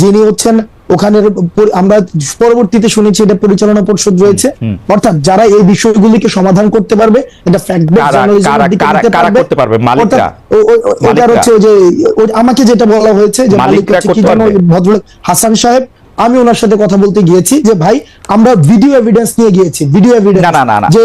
যিনি হচ্ছেন ওখানের আমরা পরবর্তীতে শুনেছি এটা পরিচালনা পরিষদ রয়েছে অর্থাৎ যারা এই বিষয়গুলিকে সমাধান করতে পারবে এটা ফ্যাক্ট কারা- কারা- কারা- কারা করতে পারবে? মালিকরা? হচ্ছে যে আমাকে যেটা বলা হয়েছে যে মালিক কি যেন ভদ্রলোক হাসান সাহেব আমি ওনার সাথে কথা বলতে গিয়েছি যে ভাই আমরা ভিডিও এভিডেন্স নিয়ে গিয়েছি ভিডিও এভিডেন্স। যে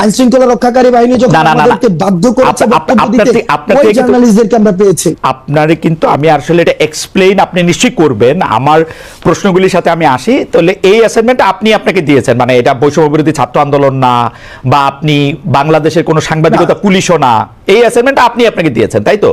আইন শৃঙ্খলা রক্ষাকারী বাহিনী যখন। আমাদেরকে বাধ্য করেছে ওই জার্নালিস্টদেরকে আমরা পেয়েছি। আপনারে কিন্তু আমি আসলে এটা এক্সপ্লেইন আপনি নিশ্চয়ই করবেন। আমার প্রশ্নগুলির সাথে আমি আসি। তাহলে এই অ্যাসাইনমেন্ট আপনি আপনাকে দিয়েছেন। মানে এটা বৈষম্য বিরোধী ছাত্র আন্দোলন না বা আপনি বাংলাদেশের কোনো সাংবাদিকতা পুলিশও না। এই অ্যাসাইনমেন্ট আপনি আপনাকে দিয়েছেন তাই তো?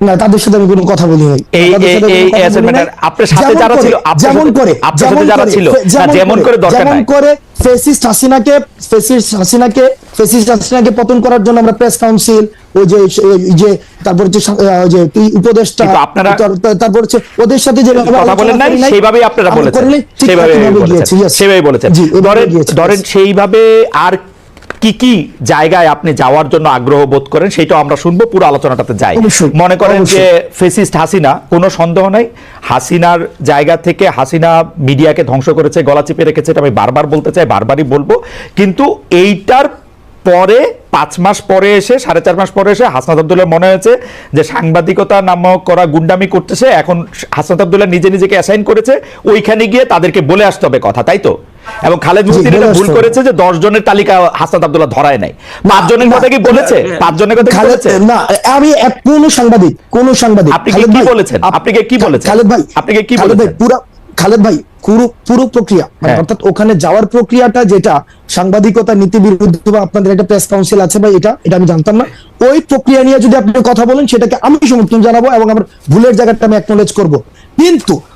না তাদের সাথে আমি কোনো কথা বলি নাই। এই- এই- আপনার সাথে যারা ছিল, যেমন করে আপনার সাথে যারা ছিল, যেমন করে দরকার যেমন করে ফেসিস্ট হাসিনাকে ফেসিস্ট হাসিনাকে ফেসিস্ট হাসিনাকে পতন করার জন্য আমরা প্রেস কাউন্সিল ওই যে যে তারপর হচ্ছে যে উপদেষ্টা আপনারা- তার- তার- তারপর হচ্ছে ওদের সাথে যে কথা বলেন নাই সেইভাবেই আপনারা বলেছেন। সেইভাবে বলেছেন। সেইভাবে বলেছেন। ধরেন সেইভাবে আর কি কি জায়গায় আপনি যাওয়ার জন্য আগ্রহ বোধ করেন সেটাও আমরা শুনব পুরো আলোচনাটাতে যাই। মনে করেন যে ফেসিস্ট হাসিনা কোনো সন্দেহ নাই। হাসিনার জায়গা থেকে হাসিনা মিডিয়াকে ধ্বংস করেছে গলা চিপে রেখেছে এটা আমি বারবার বলতে চাই বারবারই বলব। কিন্তু এইটার পরে পাঁচ মাস পরে এসে সাড়ে চার মাস পরে এসে হাসনাত আবদুল্লাহ মনে হয়েছে যে সাংবাদিকতা নামক করা গুন্ডামি করতেছে এখন হাসনাত আবদুল্লাহ নিজে নিজেকে অ্যাসাইন করেছে ওইখানে গিয়ে তাদেরকে বলে আসতে হবে কথা তাই তো? এবং খালেদ মুফতির এটা ভুল করেছে যে দশ জনের তালিকা হাসনাত আবদুল্লাহ ধরায় নাই পাঁচ জনের কথা কি বলেছে পাঁচ জনের কথা বলেছে না আমি এক কোন সাংবাদিক কোন সাংবাদিক আপনি কি কি বলেছেন? আপনি কি কি বলেছেন? খালেদ ভাই আপনি কি কি খালেদ ভাই বলেছেন? পুরো খালেদ ভাই পুরো পুরো প্রক্রিয়া মানে হ্যাঁ। অর্থাৎ ওখানে যাওয়ার প্রক্রিয়াটা যেটা সাংবাদিকতা নীতি বিরুদ্ধ বা আপনাদের একটা প্রেস কাউন্সিল আছে বা এটা এটা আমি জানতাম না ওই প্রক্রিয়া নিয়ে যদি আপনি কথা বলেন সেটাকে আমি সমর্থন জানাব এবং আমার ভুলের জায়গাটা আমি অ্যাকনোলেজ করব কিন্তু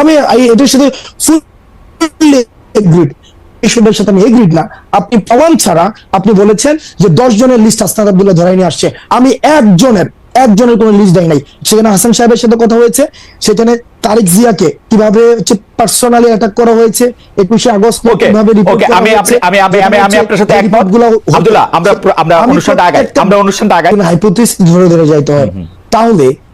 আমি এটার সাথে এসবের সাথে আমি এগ্রিড না। আপনি প্রমাণ ছাড়া আপনি বলেছেন যে দশ জনের লিস্ট আব্দুল্লাহ ধরাই নিয়ে আসছে। আমি একজনের একজনের কোনো লিস্ট দেয় নাই। সেখানে হাসান সাহেবের সাথে কথা হয়েছে। সেখানে তারিক জিয়াকে কীভাবে হচ্ছে পার্সোনালি অ্যাটাক করা হয়েছে? একুশে আগস্ট ওকে কীভাবে আমি আপনি আমি আমি আমি আমি আপনার সাথে। আব্দুল্লাহ আমরা আমরা অনুষ্ঠানটা আগাই। আমরা অনুষ্ঠানটা আগাই। হাইপোথিস ধরে ধরে যাইতে হয়। তাহলে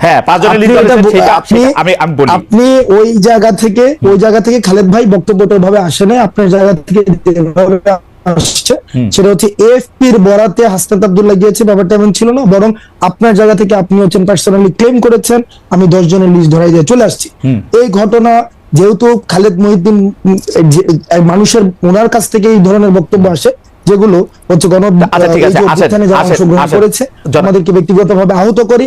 হ্যাঁ আপনি ওই জায়গা থেকে ওই জায়গা থেকে খালেদ ভাই বক্তব্যটা আসে নাই আপনার জায়গা থেকে আসছে সেটা হচ্ছে এফপির বরাতে হাসনাত আব্দুল্লাহ গিয়েছে ব্যাপারটা এমন ছিল না বরং আপনার জায়গা থেকে আপনি হচ্ছেন পার্সোনালি ক্লেম করেছেন আমি দশ জনের লিস্ট ধরাই দিয়ে চলে আসছি। এই ঘটনা যেহেতু খালেদ মহিউদ্দিন যে- মানুষের ওনার কাছ থেকে এই ধরনের বক্তব্য আসে যেগুলো হচ্ছে গণ আচ্ছা। করেছে আমাদেরকে ব্যক্তিগতভাবে আহত করি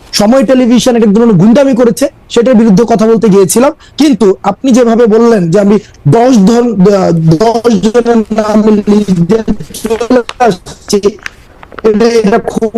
সময় টেলিভিশন এক ধরনের গুন্ডামি করেছে, সেটার বিরুদ্ধে কথা বলতে গিয়েছিলাম। কিন্তু আপনি যেভাবে বললেন যে আমি দশ ধর দশ জনের নাম এটা এটা খুব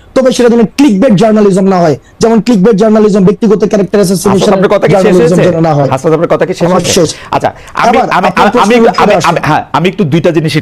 তবে সেটা যেন ক্লিক বেট জার্নালিজম না হয়। যেমন ক্লিক বেট জার্নালিজম ব্যক্তিগত ক্যারেক্টার অ্যাসোসিয়েশন আপনার কথা কি শেষ হয়েছে? না হয়। আপনার কথা কি শেষ। আচ্ছা আমি আমি আমি- হ্যাঁ আমি একটু দুইটা জিনিস একটু